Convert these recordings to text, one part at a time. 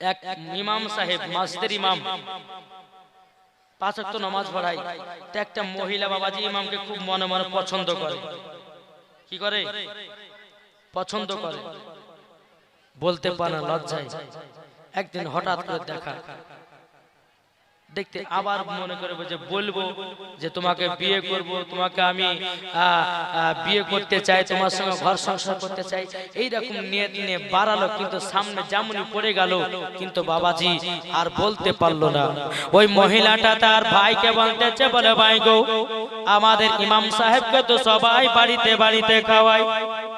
এক ইমাম সাহেব, মাসদের ইমাম। পাঁচ তা একটা মহিলা বাবাজি ইমামকে খুব মনে মনে পছন্দ করে। কি করে? পছন্দ করে। বলতে পারে লজ্জায়। একদিন হঠাৎ করে দেখা। দেখতে আবার মনে করবে যে বলব যে তোমাকে বিয়ে করব তোমাকে আমি বিয়ে করতে চাই তোমার সঙ্গে ঘর সংসার করতে চাই। এই রকম নিয়ে নিয়ে বাড়ালো কিন্তু সামনে যেমনই পড়ে গেল কিন্তু বাবাজি আর বলতে পারল না। ওই মহিলাটা তার ভাইকে বলতেছে বলে ভাই গো আমাদের ইমাম সাহেবকে তো সবাই বাড়িতে বাড়িতে খাওয়ায়। আপনারা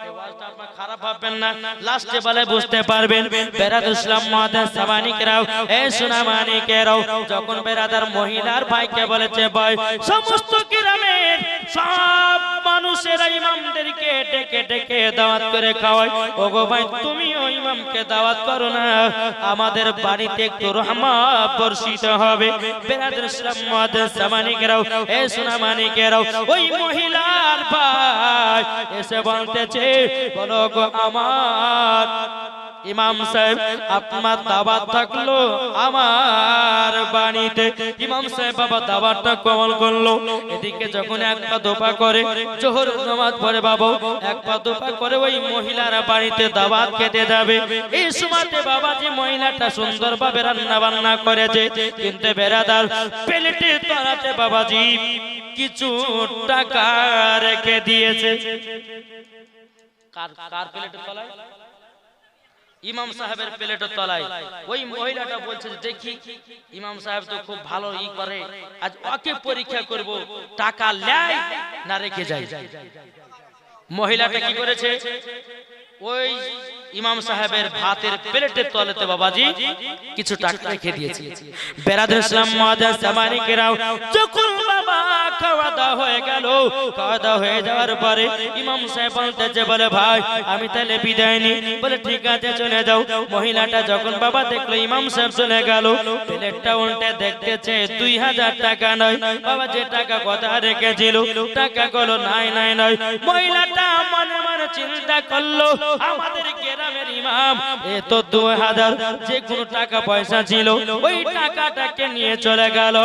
খারাপ ভাববেন না। লাস্টে বলে বুঝতে পারবেন বেরাদ ইসলাম মহাদেব সামানিকেরাও এ সোনা মানিকেরাও যখন বেরাদার মহিলার ভাইকে বলেছে ভাই সমস্ত গ্রামের সব মানুষেরা ইমামদেরকে ডেকে ডেকে দাওয়াত করে খাওয়ায়। ওগো ভাই, তুমিও ইমামকে দাওয়াত করো না। আমাদের বাড়িতে একটু রহমত বর্ষিত হবে। বেরাদ ইসলাম মহাদেব সামানিকেরাও, এ সোনা মানিকেরাও, ওই মহিলার ভাই এসে বলতেছে, বলো গো আমার ইমাম সাহেব, আপনার দাবাত থাকল আমার বাড়িতে। ইমাম সাহেব বাবা দাবাতটা কমল করল। এদিকে যখন এক পা দোপা করে জোহর নামাজ পড়ে বাবা, এক পা দোপা করে ওই মহিলারা বাড়িতে দাবাত খেতে যাবে। এই সময়তে বাবা যে মহিলাটা সুন্দরভাবে রান্না বান্না করেছে। কিন্তু বেড়াদার প্লেটে তলাতে বাবাজি কিছু টাকা রেখে দিয়েছে। কার কার প্লেটের তলায়? ইমাম সাহেবের প্লেটের তলায়। ওই মহিলাটা বলছে দেখি ইমাম সাহেব তো খুব ভালো ই করে। আজ ওকে পরীক্ষা করব টাকা লেয় না রেখে যায় মহিলাটা কি করেছে? ওই ইমাম সাহেবের ভাতের প্লেটের তলেতে বাবাজি কিছু টাকা রেখে দিয়েছে। বেরাদুল ইসলাম মাদার সামানিকেরাও যখন বাবা খাওয়া দাওয়া হয়ে গেল, খাওয়া দাওয়া হয়ে যাওয়ার পরে ইমাম সাহেব বলতেছে, বলে, ভাই, আমি তাহলে বিদায় নি বলে, ঠিক আছে, চলে যাও। মহিলাটা যখন বাবা দেখল, ইমাম সাহেব চলে গেল, প্লেটটা উল্টে দেখতেছে, দুই হাজার টাকা নয়। বাবা যে টাকা কথা রেখেছিল, টাকা গুলো নাই নাই নয় মহিলাটা মনে মনে চিন্তা করল আমাদের গ্রামের ইমাম, এ তো দু হাজার, যে কোনো টাকা পয়সা ছিল, ওই টাকাটাকে নিয়ে চলে গেল।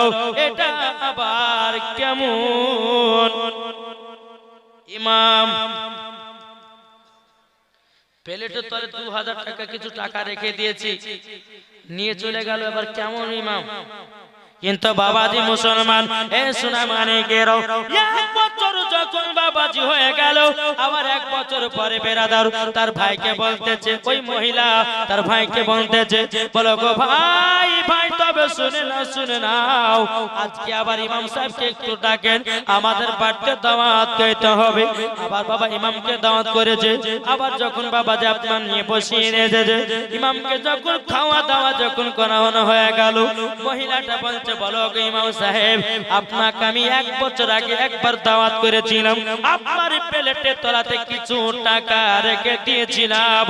এটা আবার কেমন? ইমাম, প্লেটের তলে দু হাজার টাকা কিছু টাকা রেখে দিয়েছি, নিয়ে চলে গেল এবার কেমন ইমাম? কিন্তু বাবাজি মুসলমান, এ সোনা মানে গেরো বছর যখন বাবাজি হয়ে গেল, আবার এক বছর পরে বেরাদার তার ভাইকে বলতেছে, ওই মহিলা, তার ভাইকে বলতেছে, বলো গো ভাই ভাই, তবে শুনে না শুনে নাও, আজকে আবার ইমাম সাহেবকে একটু ডাকেন, আমাদের বাড়িতে দাওয়াত খাইতে হবে। আবার বাবা ইমামকে দাওয়াত করেছে, আবার যখন বাবা যে আপনার নিয়ে বসিয়ে এনেছে ইমামকে যখন খাওয়া দাওয়া যখন করানো হয়ে গেল, মহিলাটা বলছে, বলো গো ইমাম সাহেব, আপনাকে আমি এক বছর আগে একবার দাওয়াত করেছিলাম। আপনার প্লেটে তলাতে কিছু টাকা রেখে দিয়েছিলাম।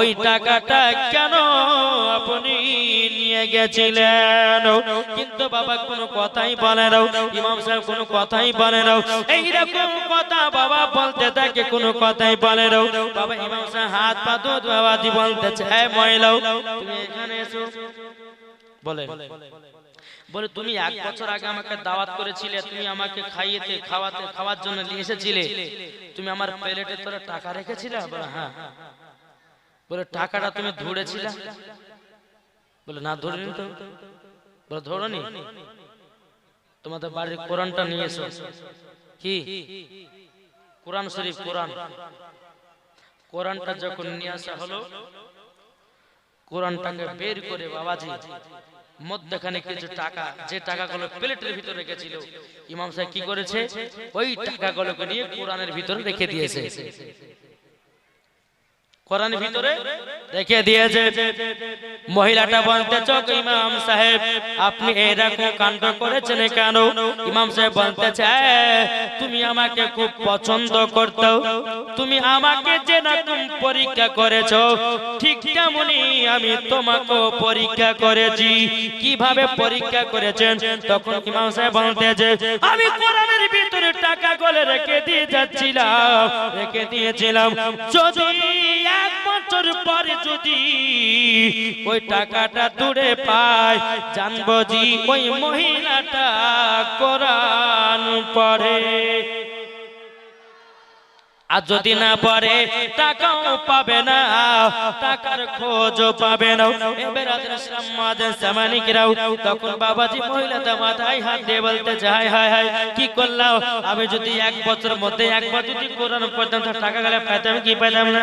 ওই টাকাটা কেন আপনি নিয়ে গেছিলেন? কিন্তু বাবা কোনো কথাই বলে নাও ইমাম সাহেব কোনো কথাই বলে নাও এইরকম কথা বাবা বলতে থাকে, কোনো কথাই বলে নাও বাবা, ইমাম সাহেব হাত পা দুধ বাবাজি বলতেছে হ্যাঁ মহিলাও তুমি এখানে এসো। বলে বলে তুমি এক বছর আগে আমাকে দাওয়াত করেছিলে তুমি আমাকে খাইয়েতে খাওয়াতে খাওয়ার জন্য নিয়ে এসেছিলে। তুমি আমার প্লেটে তোরা টাকা রেখেছিলে? বলে হ্যাঁ। বলে টাকাটা তুমি ধরেছিলে? বলে না ধরিনি তো। বলে ধরনি। তোমাদের বাড়ির কোরআনটা নিয়ে এসো। কি? কোরআন শরীফ কোরআন। কোরআনটা যখন নিয়ে আসা হলো কোরআনটাকে বের করে বাবাজি মধ্যখানে কিছু টাকা যে টাকাগুলো প্লেটের ভিতরে রেখেছিল। ইমাম সাহেব কি করেছে? ওই টাকাগুলোকে নিয়ে কোরআনের ভিতরে রেখে দিয়েছে। কোরআনের ভিতরে রেখে দিয়েছে মহিলাটা বলতে চোখ ইমাম সাহেব? আপনি এরকম কাণ্ড করেছেন কেন? ইমাম সাহেব বলতে তুমি আমাকে খুব পছন্দ করতো তুমি আমাকে যে রকম পরীক্ষা করেছ ঠিক তেমনি আমি তোমাকে পরীক্ষা করেছি। কীভাবে পরীক্ষা করেছেন? তখন ইমাম সাহেব বলতেছে আমি কোরআনের ভিতরে টাকা গলে রেখে দিয়ে যাচ্ছিলাম রেখে দিয়েছিলাম। যদি এক বছর পরে যদি ওই টাকাটা দূরে পায় জানব জি ওই মহিলাটা কোরআন পড়ে। আর যদি না পারে, টাকাও পাবে না। টাকার খোঁজও পাবে না। এবার ইসলাম তখন বাবাজি মহিলাটা মাথায় হাত দিয়ে বলতে যায় হায় হায় কি করলাম? আমি যদি এক বছরের মধ্যে একবার যদি কোরআন পড়তাম টাকা গেলে পাইতাম কি পাইতাম না?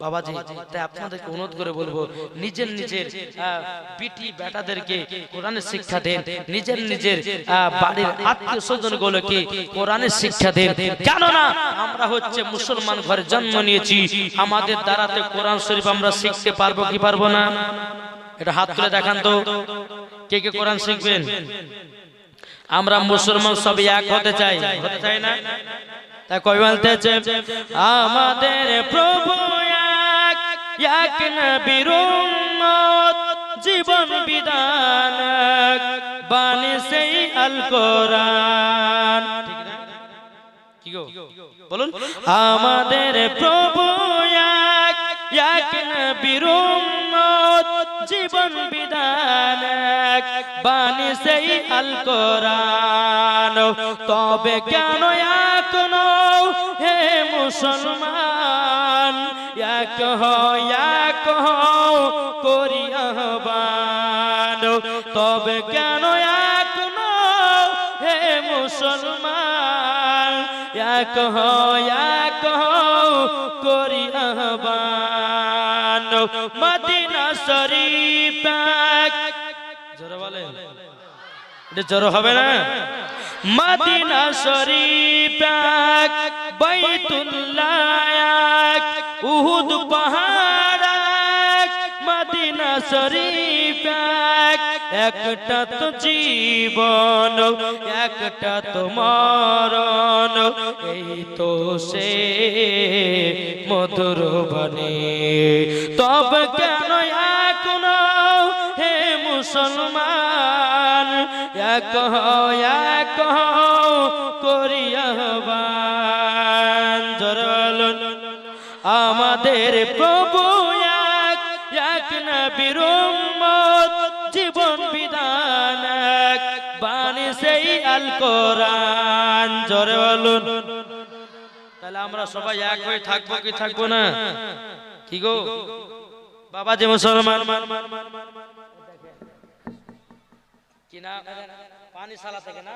বাবাজি তাই আপনাদেরকে অনুরোধ করে বলব নিজের নিজের বিটি বেটাদেরকে কোরআনের শিক্ষা দেন নিজের নিজের বাড়ির আত্মীয় স্বজন গুলোকে কোরআনের শিক্ষা দেন। কেননা আমরা হচ্ছে মুসলমান ঘরে জন্ম নিয়েছি আমাদের দ্বারাতে কোরআন শরীফ আমরা শিখতে পারব কি পারব না? এটা হাত তুলে দেখান তো। কে কে কোরআন শিখবেন? আমরা মুসলমান সবই এক হতে চাই। হতে চাই না? তা কই বলতেছে, আমাদের প্রভু এক এক নবীর উম্মত, জীবন বিধান বাণী সেই আল কোরআন। কি গো? বলুন। আমাদের প্রভু এক এক নবীর উম্মত, জীবন বিধান বাণী সেই আল কোরআন। তবে কেন এখনও হে মুসলমান, এক এক হও করি আহ্বান তবে কেন এখনও হে মুসলমান, এক এক হও করি আহ্বান মদিনা শরীফ এক। জোরে বলেন। এটা জোর হবে না? মদিনা শরীফ এক উহুদ পাহাড় মদিনা শরীফ এক। একটা তো জীবন, একটা তো মরণ, এই তো সে মধুর বনে তবে কেন এখনও হে মুসলমান আমাদের প্রভু এক এক উম্মত, জীবন বিধান এক। বাণী সেই আল কোরআন। জোরে বলুন তাহলে আমরা সবাই এক হয়ে থাকব কি থাকব না? কি গো? বাবা যে মুসলমান। কি না পানি সালা থেকে না?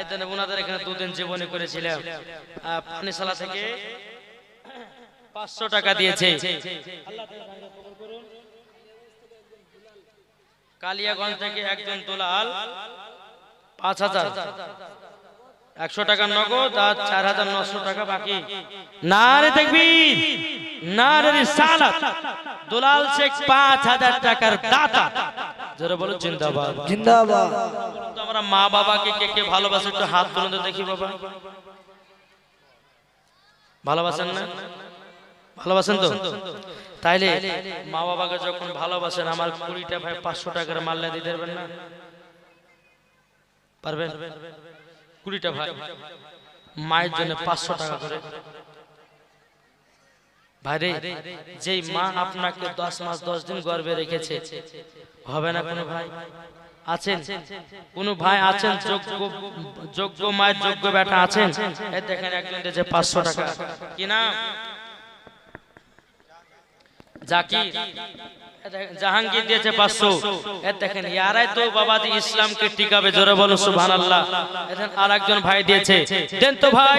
এদিন ওনাদের এখানে দুদিন জীবনী করেছিলাম। আহ, পানি সালা থেকে পাঁচশো টাকা দিয়েছে। কালিয়াগঞ্জ থেকে একজন দুলাল পাঁচ হাজার। একশো টাকা নগদ আর চার হাজার নশো টাকা বাকি। না রে দেখবি না রে সালাত দুলাল শেখ পাঁচ হাজার টাকার দাতা। জোরে বলো জিন্দাবাদ। জিন্দাবাদ। আমরা মা বাবাকে কে কে ভালোবাসে একটু হাত তুলে তো দেখি বাবা। ভালোবাসেন না? ভালোবাসেন তো? তাইলে মা বাবাকে যখন ভালোবাসেন আমার কুড়িটা ভাই পাঁচশো টাকার মাল্লা দিতে পারবেন না? পারবেন? কুড়িটা ভাই। মায়ের জন্য পাঁচশো টাকা করে। ভাইরে যেই মা আপনাকে দশ মাস দশ দিন গর্বে রেখেছে হবে না কোনো ভাই। আছেন? কোন ভাই আছেন? যোগ্য যোগ্য মায়ের যোগ্য বেটা আছেন? এই দেখেন একজন দিয়েছে পাঁচশো টাকা। কি জাকির জাহাঙ্গীর দিয়েছে পাঁচশো। দেখেন ইয়ারাই তো বাবাজি ইসলামকে টিকাবে জোরে বলো সুবহান আল্লাহ আর একজন ভাই দিয়েছে। দেন তো ভাই।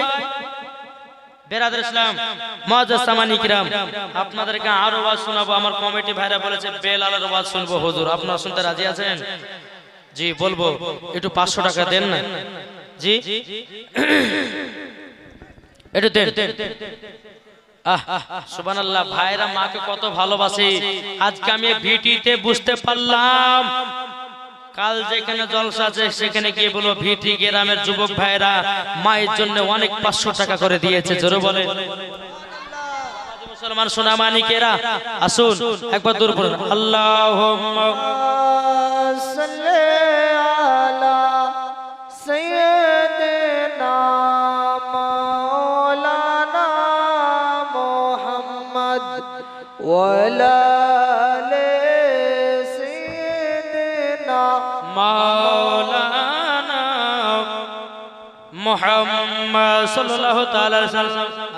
আপনাদেরকে আরও আমার ভাইরা শুনব। শুনতে রাজি আছেন? জি, বলব পাঁচশো টাকা দেন না? জি? একটু ভাইরা মাকে কত ভালোবাসে। আজকে আমি বুঝতে পারলাম কাল যেখানে জলসা আছে, সেখানে গিয়ে বলো, ভিটি গ্রামের যুবক ভাইরা মায়ের জন্য অনেক পাঁচশো টাকা করে দিয়েছে, জোরে বলে। মুসলমান সোনা মানিকেরা, আসুন, একবার দূর করুন। আল্লাহ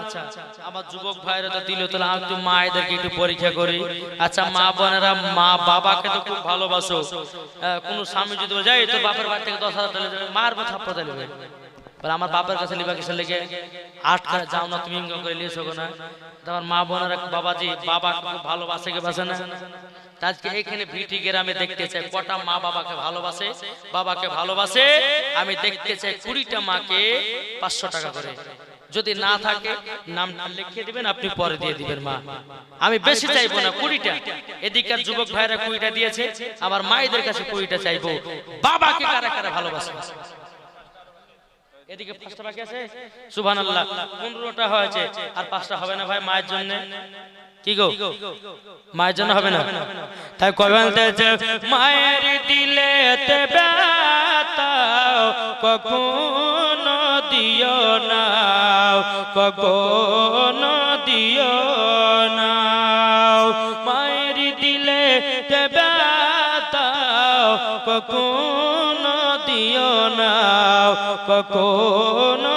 আচ্ছা আমার যুবক তাহলে পরীক্ষা করি। আচ্ছা মা বোনেরা, মা বাবাকে তো খুব ভালোবাসো। স্বামী যদি যাই তো বাপের থেকে আমার বাপের কাছে লিবা কিসের লেগে আট যাও না, তুমি ইনকাম করে নিয়েছো না। তো আমার মা বোনেরা, বাবাজি, বাবাকে ভালোবাসে কে বাসে না? আজকে এখানে ভিটি গ্রামে দেখতে চাই। কটা মা বাবাকে ভালোবাসে? বাবাকে ভালোবাসে। আমি দেখতে চাই কুড়িটা মাকে পাঁচশো টাকা করে। যদি না থাকে নাম লিখে দিবেন, আপনি পরে দিয়ে দিবেন মা। আমি বেশি চাইব না কুড়িটা। এদিকার যুবক ভাইরা কুড়িটা দিয়েছে আমার মায়েদের কাছে কুড়িটা চাইব। বাবাকে কারা কারা ভালোবাসে? এদিকে পাঁচটা বাকি আছে? হয়েছে। আর পাঁচটা হবে না ভাই মায়ের জন্য। কি গো? মায়ের জন্য হবে না? তাই কবে মায়ের দিলে কখনো দিও না, কখনো দিও না। মায়ের দিলে কখনো দিও না, কখনো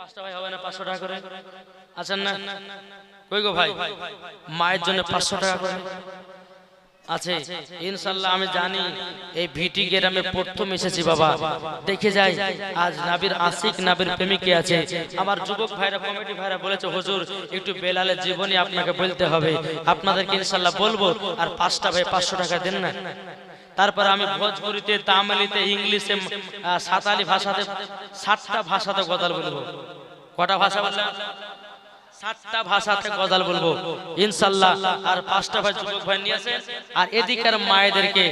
পাঁচটা ভাই হবে না পাঁচশো টাকা করে? আছেন না? কই গো ভাই? মায়ের জন্য পাঁচশো টাকা করে? আছে। ইনশাল্লাহ আমি জানি এই ভিটি গ্রামে প্রথম এসেছি বাবা। দেখে যাই আজ নাবির আশিক নাবির প্রেমিকে আছে। আমার যুবক ভাইরা কমিটি ভাইরা বলেছে হুজুর একটু বেলালের জীবনী আপনাকে বলতে হবে। আপনাদেরকে ইনশাল্লাহ বলব। আর পাঁচটা ভাই পাঁচশো টাকা দেন না। তারপর আমি ভোজপুরিতে তামিলিতে ইংলিশে সাঁতালি ভাষাতে সাতটা ভাষাতে কথা বলব। কটা ভাষা বললাম? সাতটা ভাষাতে গজাল বলব। ইনশাল্লাহ আর পাঁচটা ভাই যুবক ভাই নিয়ে আসেন। আর এদিকের মায়েদেরকে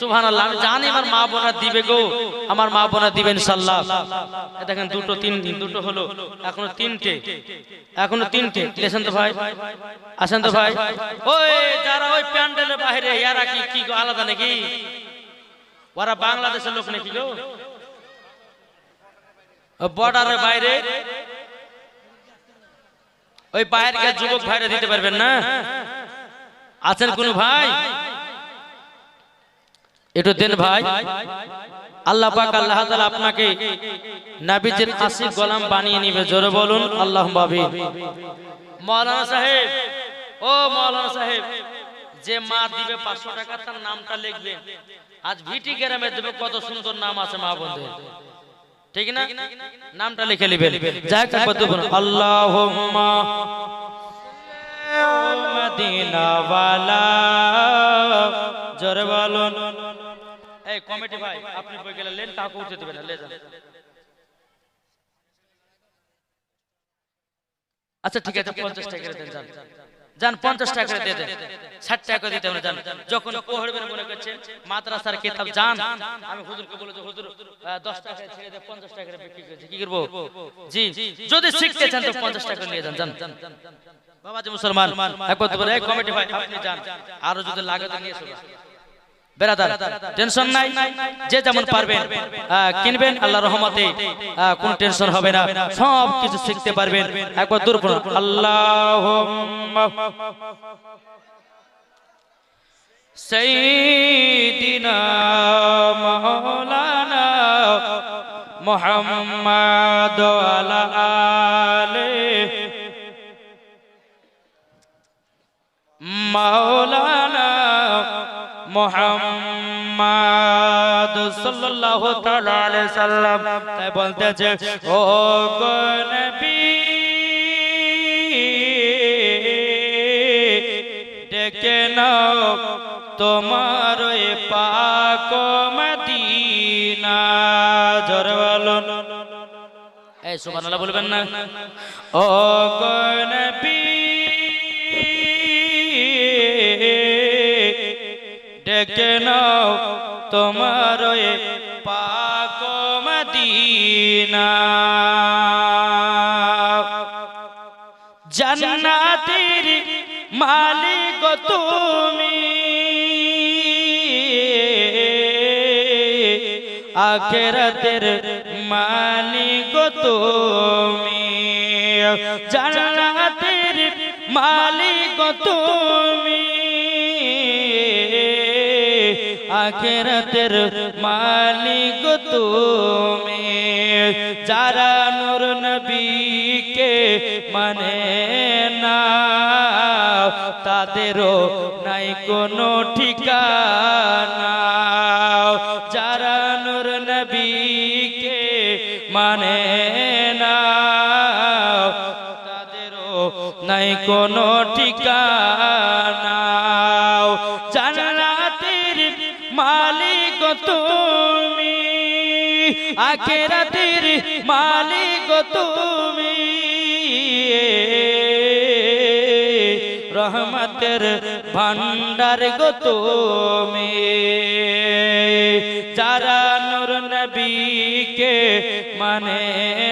সুবহানাল্লাহ আমি জানি আমার মা বোনা দিবে গো। আমার মা বোনা দিবে ইনশাল্লাহ। দেখেন দুটো তিন দুটো হলো এখনও তিনটে। এখনও তিনটে। লেসেন তো ভাই। আসেন তো ভাই। ওই যারা ওই প্যান্ডেলের বাইরে ইয়ারা কি কি আলাদা নাকি? ওরা বাংলাদেশের লোক নাকি গো? বর্ডারের বাইরে। ওই পায়ের বাইরের যুবক ভাইরা দিতে পারবেন না? আছেন কোন ভাই? একটু দেন ভাই। আল্লাহ পাক আল্লাহ তাআলা আপনাকে নবীজির আশিক গোলাম বানিয়ে নিবে জোরে বলুন। আল্লাহ বাবি মাওলানা সাহেব ও মাওলানা সাহেব যে মা দিবে পাঁচশো টাকা তার নামটা লিখবেন। আজ ভিটি গ্রামে দেবে কত সুন্দর নাম আছে মা বোনদের ঠিক না? নামটা লিখে নেবেন। যাই একবার দেখুন আল্লাহুম্মা মদিনা ওয়ালা জোরে বলুন। এই কমিটি ভাই আপনি বই গেলে লেন কাউকে উঠে দিবেন লে যান আচ্ছা ঠিক আছে পঞ্চাশ টাকা করে দেন যান। যান পঞ্চাশ টাকা করে দিয়ে দেন। ষাট টাকা করে দিতে যান। যখন পড়বেন মনে করছেন মাদ্রাসার কিতাব যান। আমি হুজুরকে বলে যে হুজুর দশ টাকা ছেড়ে দিয়ে পঞ্চাশ টাকা করে বিক্রি করেছি কি করব? জি যদি শিখতে চান তো পঞ্চাশ টাকা নিয়ে যান যান। মুসলমান কমিটি আপনি যান। আরও যদি লাগে তো নিয়ে বেরাদার টেনশন নাই যে যেমন পারবেন কিনবেন আল্লাহ রহমতে কোন টেনশন হবে না সব কিছু শিখতে পারবেন। একবার দূর করুন। আল্লাহ সৈদিনা মহলানা মোহাম্মদ সাল্লাল্লাহু তাআলা আলাইহি সাল্লাম, তাই বলতেছে, ও নবী, ডেকে নাও তোমার ওই পাক মদিনা। জোরে বলুন। এই সুবহানাল্লাহ বলবেন না। ও মদিনা। মালিক তুমি। আখেরাতের মালিক তুমি। জান্নাতের মালিক তুমি। আখেরাতের মালিক তুমি। যারা নূর নবীকে মানে না তাদেরও নাই কোনো ঠিকানা। যারা নূর নবীকে মানে না তাদেরও নাই কোনো ঠিকানা। জান্নাতের মালিক তুমি আখেরাতের মালিক তুমি। রহমতের ভান্ডার গো তুমি। যারা নূর নবীকে মানে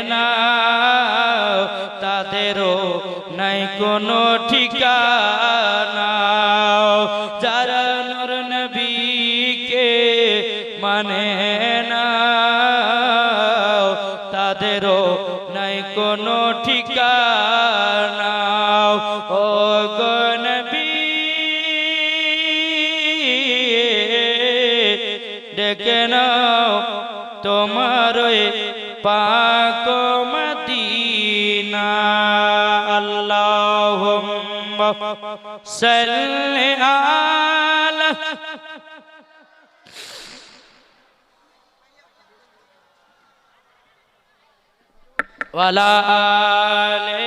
না তাদেরও নাই কোনো ঠিকানা। আল্লাহুম্মা সাল্লি আলা ওয়ালা আলে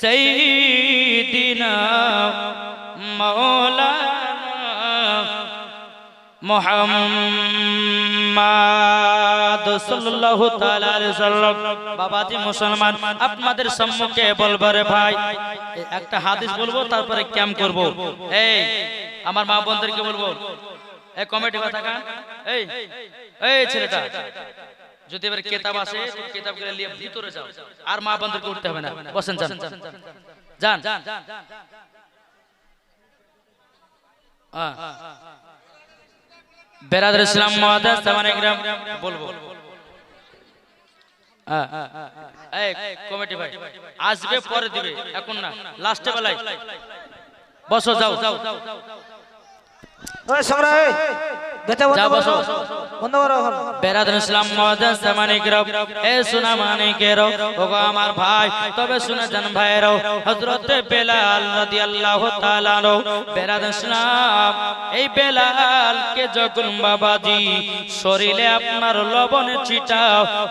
সাইয়্যিদিনা মাওলানা মুহাম্মদ সাল্লাল্লাহু তাআলা আলাইহি সাল্লাম। বাবাজি মুসলমান আপনাদের সম্মুখে বলব রে ভাই একটা হাদিস বলব তারপরে ক্যাম্প করব। এই আমার মা বোনদেরকে বলব এই কমিটি কথা কান এই এই ছেলেটা যদি এবার কেতাব আসে নিয়ে ভিতরে যাও আর মা বোনদেরকে উঠতে হবে না। বসেন যান। বেরাদার ইসলাম মহাদাস তামানে বলব। কমিটি আসবে, পরে দিবে। এখন না, লাস্টে বেলায়। বসো, যাও। যাও সংগ্রাম বন্ধ যা বসো। বন্ধ করো এখন। ইসলাম এ সোনা ওগো আমার ভাই তবে শুনে যান ভাইরাও হযরতে বেলাল রাদিয়াল্লাহু তাআলা আনহু। বেরাদার ইসলাম এই বেলালকে যখন বাবাজি শরীরে আপনার লবণে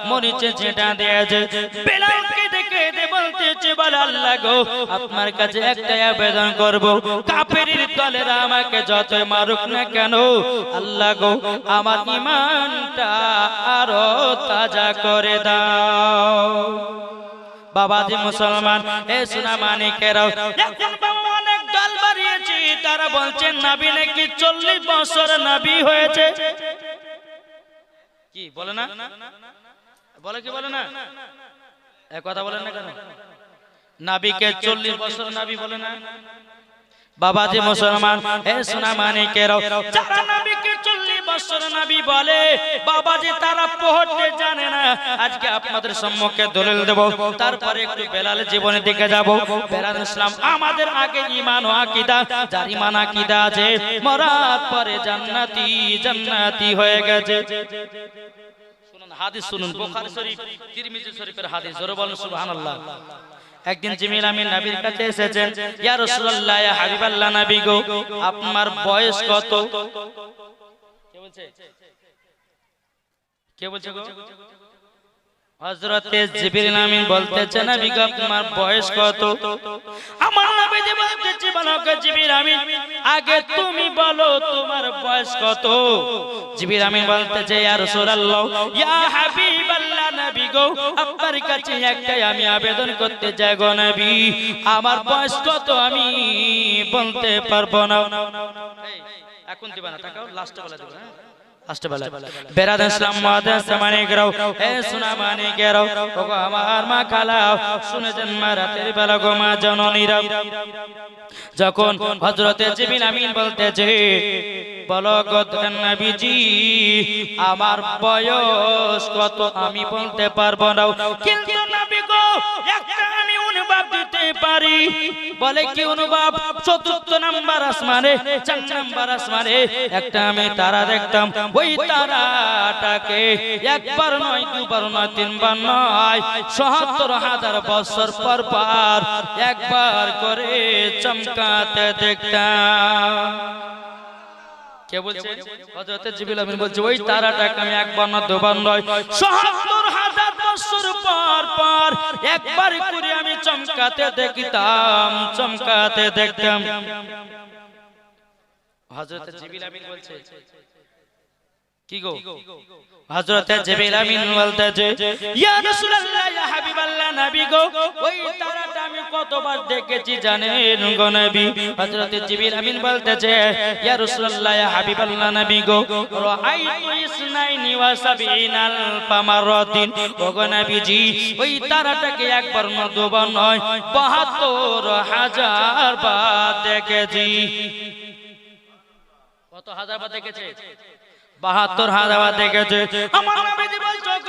মরিচে ছিটা দিয়েছে বেলালকে দেখে দে বলতেছে বল আল্লাহ গো আপনার কাছে একটাই আবেদন করব। কাফেরের দলেরা আমাকে যতই মারুক না কেন আল্লাহ গো আমার ইমানটা আরও তাজা করে দাও। বাবাজি মুসলমান, এ সোনা মানিকেরাও তারা বলছেন নাবি নাকি চল্লিশ বছর নাবি হয়েছে। কি, বলে না? বলে কি, বলে না? কথা বলেন না কেন? নাবিকে চল্লিশ বছর নাবি বলে না? মুসলমান, এ সোনা বলে, বাবা যে তারা পড়তে জানে না, আজকে আপনাদের সম্মুখে দলিল দেব। তারপরে একটু জীবনের দিকে যাব। বেলাল ইসলাম আমাদের আগে ইমান ও আকীদা, যার ইমান আকীদা আছে, মরার পরে জান্নাতি জান্নাতি হয়ে গেছে। শুনুন, হাদিস শুনুন, বুখারী শরীফ, তিরমিজি শরীফের হাদিস, জোরে বলুন, সুবহানাল্লাহ। একদিন জিমিল নবীর কাছে এসেছেন, ইয়া রাসূলুল্লাহ, ইয়া হাবিবাল্লাহ নবী গো, আপনার বয়স কত? কে বলছে? কে বলছে গো? হযরতে জিবরিল আমিন নবী গো আপনার বয়স কত? আমার বলতেছে বলো জিবরিল আমিন আগে তুমি বলো তোমার বয়স কত? জিবরিল আমিন বলতেছে ইয়া রাসূলুল্লাহ ইয়া হাবিবাল্লাহ নবী গো আপনার কাছে একটাই আমি আবেদন করতে চাই গো নবী। আমার বয়স কত আমি বলতে পারব না। এই, এখন দিবা না টাকা লাস্টে বলে দেবো হ্যাঁ? লাস্টে বলে। বেরাদ ইসলাম মাদাস মানে গরাও এ সোনা মানে গরাও ওগো আমার মা খালাও। শুনেছেন মা রাতের বেলা গো মা জননীরা যখন হযরতে জিবিন আমিন বলতেছে বলো গো নবীজি আমার বয়স কত আমি বলতে পারব না কিন্তু নবী গো একটা আমি অনুভব দিতে পারি। বলে কি অনুভব চতুর্থ নাম্বার আসমানে, চার নাম্বার আসমানে একটা আমি তারা দেখতাম, ওই তারাটাকে একবার নয়, দুবার নয়, তিনবার নয়, সহাত্তর হাজার বছর পর পর একবার করে চমকাতে দেখতাম। কে বলছে? হযরত জিবরিল আমিন বলছে, ওই তারাটাকে আমি একবার না দুবার নয় ৭৭ হাজার বছর পর পর একবার করে আমি চমকাতে দেখতাম চমকাতে দেখতাম। হযরত জিবিল আমিন বলছে কি গো? হযরত জিবরিল আমিন বলতেছে ইয়া রাসূলুল্লাহ ইয়া হাবিবাল্লাহ নবী গো ওই তারাটা আমি কতবার দেখেছি জানেন গো নবী? হযরত জিবরিল আমিন বলতেছে ইয়া রাসূলুল্লাহ ইয়া হাবিবাল্লাহ নবী গো রাআইতু ইসনাইনি ওয়া সাবিনাল পামারাতিন ও গো নবীজি ওই তারাটাকে একবার না দুবার নয় 72 হাজার বার দেখেছি। কত হাজার বার দেখেছে? বাহাত্তর হাজার দেখেছে। আমার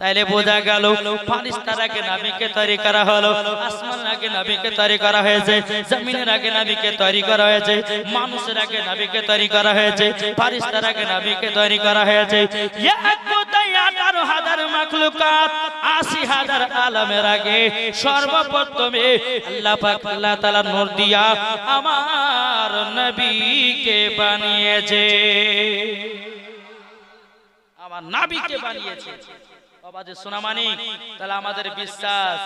তাইলে বোঝা গেল ফারিস্তার আগে নাবিকে তৈরি করা হলো আসমান আগে নাবিকে তৈরি করা হয়েছে জমিনের আগে নাবিকে তৈরি করা হয়েছে মানুষের আগে নাবিকে তৈরি করা হয়েছে ফারিস্তার আগে নাবিকে তৈরি করা হয়েছে এক কোথায় আঠারো হাজার মাখলুকাত আশি হাজার আলমের আগে সর্বপ্রথমে আল্লাহ পাক আল্লাহ তাআলা নূর দিয়া আমার নবীকে বানিয়েছে। আমার নাবিকে বানিয়েছে। আমাদের বিশ্বাস,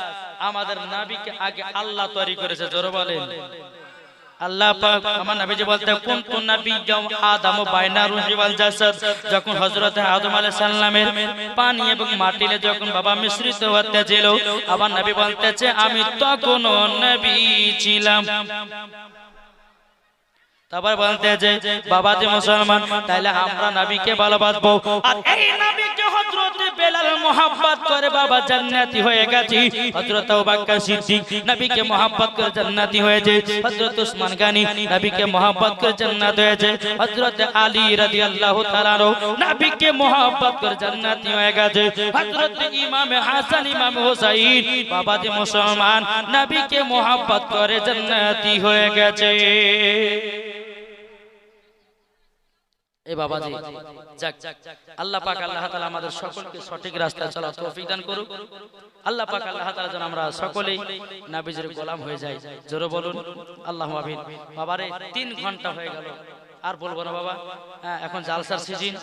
আমাদের নাবিকে আগে আল্লাহ তৈরি করেছে, জোরে বলেন। কোন কোন যখন হযরত আদম সালামের পানি এবং মাটিলে যখন বাবা মিশ্রিত হতে ছিল আমার নবী বলতেছে, আমি তখন ছিলাম। তারপর বলতে যে বাবা যে মুসলমান তাহলে আমরা নবীকে ভালোবাসবো। আর এই নবীকে হযরত মোহাব্বত করে বাবা জান্নাতি হয়ে গেছি। হযরত নবীকে মোহাব্বত করে জান্নাতি হয়েছে। হযরত উসমান গানি নবীকে মোহাব্বত করে জান্নাত হয়েছে। হযরত আলী রাদিয়াল্লাহু তাআলা নবীকে মোহাব্বত করে জান্নাতি হয়ে গেছে। হযরত ইমাম হাসান, ইমাম হুসাইন বাবা যে মুসলমান নবীকে মোহাব্বত করে জান্নাতি হয়ে গেছে। এ বাবাজি যাক আল্লাহ পাক আল্লাহ তাআলা আমাদের সকলকে সঠিক রাস্তায় চলার তৌফিক দান করুক। আল্লাহ পাক আল্লাহ তাআলা যেন আমরা সকলেই নাবিজের গোলাম হয়ে যাই। জোরে বলুন আল্লাহু আমিন। বাবারে 3 ঘণ্টা হয়ে গেল। আর বলব না বাবা। হ্যাঁ, এখন জালসার সিজন।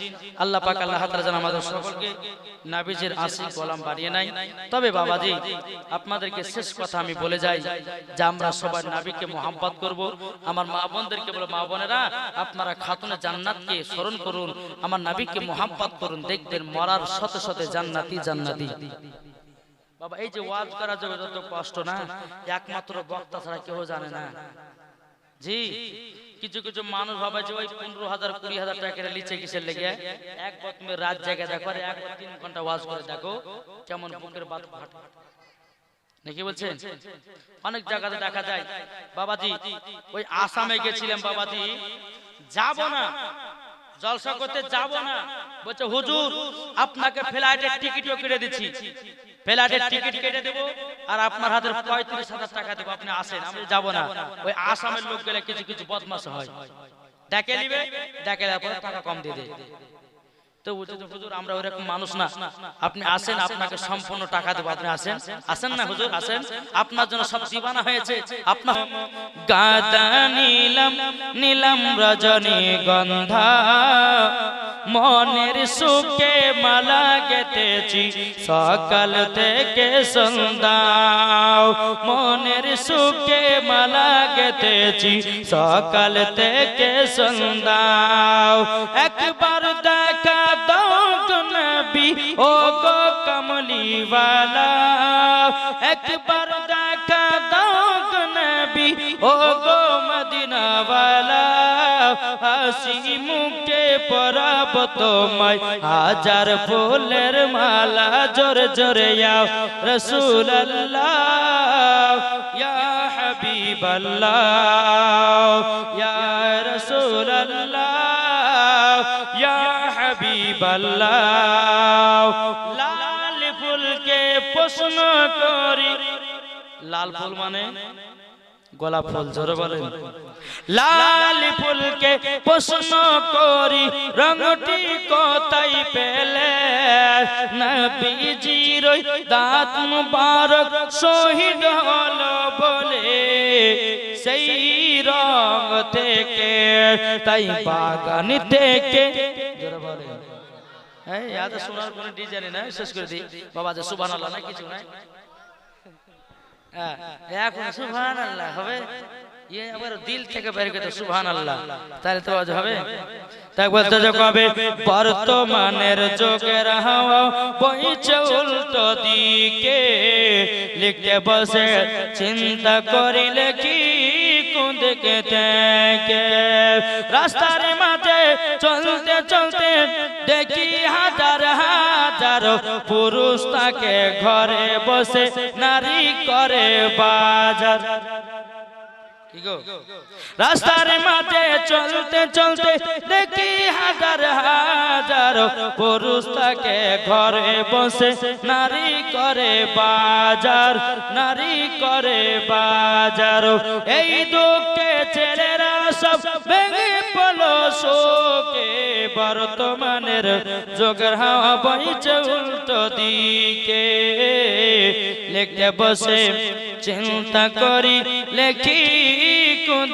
আল্লাহ পাক আল্লাহ তাআলা যেন আমাদের সকলকে নাবিজের আশিক গোলাম বানিয়ে নাই তবে বাবাজি আপনাদেরকে শেষ কথা আমি বলে যাই যে আমরা সবাই নাবিকে মোহাম্মত করব। আমার মা বোনদেরকে বলে মা বোনেরা আপনারা খাতুনে জান্নাতকে স্মরণ করুন। আমার নাবিকে মোহাম্মত করুন। দেখবেন মরার সাথে সাথে জান্নাতি জান্নাতি। বাবা এই যে ওয়াজ করা যাবে যত কষ্ট না একমাত্র বক্তা ছাড়া কেউ জানে না। জি, কিছু কিছু মানুষ ভাবে যে ওই পনেরো হাজার, কুড়ি হাজার টাকা লিচে কিসের লেগে? একবার তুমি রাত জায়গায় দেখো একবার তিন ঘণ্টা ওয়াজ করে দেখো, কেমন বুকের বাত ফাটে। নাকি বলছেন? অনেক জায়গাতে দেখা যায়, বাবাজি, ওই আসামে গেছিলাম বাবাজি, যাব না, জলসা করতে যাব না। বলছে, হুজুর, আপনাকে ফ্লাইটের টিকিটও কেটে দিচ্ছি। ফ্লাইটের টিকিট কেটে দেবো আর আপনার হাতের পঁয়ত্রিশ হাজার টাকা দেবো। আপনি আসেন, আমি যাব না। ওই আসামের লোক গেলে কিছু কিছু বদমাস হয়। ডেকে নিবে, ডেকে দেওয়ার টাকা কম দিয়ে দেবে তো বলছে হুজুর, আমরা ওরকম মানুষ না। আপনি আসেন, আপনাকে সম্পূর্ণ টাকা দেবো। আপনি আসেন। আসেন না হুজুর, আসেন। আপনার জন্য সব দিবানা হয়েছে। আপনার গাদা নীলম নীলম রজনী গন্ধা। মনের সুখে মালা গেতেছি সকাল থেকে সন্ধ্যাও মনের সুখে মালা গেতেছি সকাল থেকে সন্ধ্যাও একবার দেখা নবী ও গো কমলিওয়ালা। একবার দেখা নবী ও গো মদিনাওয়ালা। হাসি মুখে পরাব তোমায়, হাজার ফুলের মালা জোরে জোরে যাও রসুল আল্লাহ ইয়া হাবিব ইয়া রসুল আল্লাহ লাল ফুলকে প্রশ্ন করি। লাল ফুল মানে? গোলাপ ফুল, জোরে বলেন। লাল ফুলকে প্রশ্ন করি রঙটি কোথায় পেলে? নবীজির দাঁত মুবারক শহীদ হলো বলে সেই রং থেকে তাই বাগান থেকে। হ্যাঁ ইয়াদ ডিজাইন না? শেষ করে বাবা যে সুবহানাল্লাহ না কিছু হ্যাঁ, এখন সুবহান আল্লাহ হবে? ইয়ে আবার দিল থেকে বের তো বর্তমানের যুগের হাওয়া উল্টো দিকে। লিখতে বসে, চিন্তা করিলে কি রাস্তার মাঝে চলতে চলতে দেখি হাজার হাজার পুরুষ তাকে ঘরে বসে, নারী করে বাজার? রাস্তার মাঝে চলতে চলতে দেখি হাজার হাজার পুরুষ তাকে ঘরে বসে নারী করে বাজার, নারী করে বাজার। এই দুঃখে ছেলেরা সব ভেঙে পলো শোকে। বর্তমানের যোগের হাওয়া বইছে উল্টো দিকে। লিখতে বসে চিন্তা করি, লেখি কোন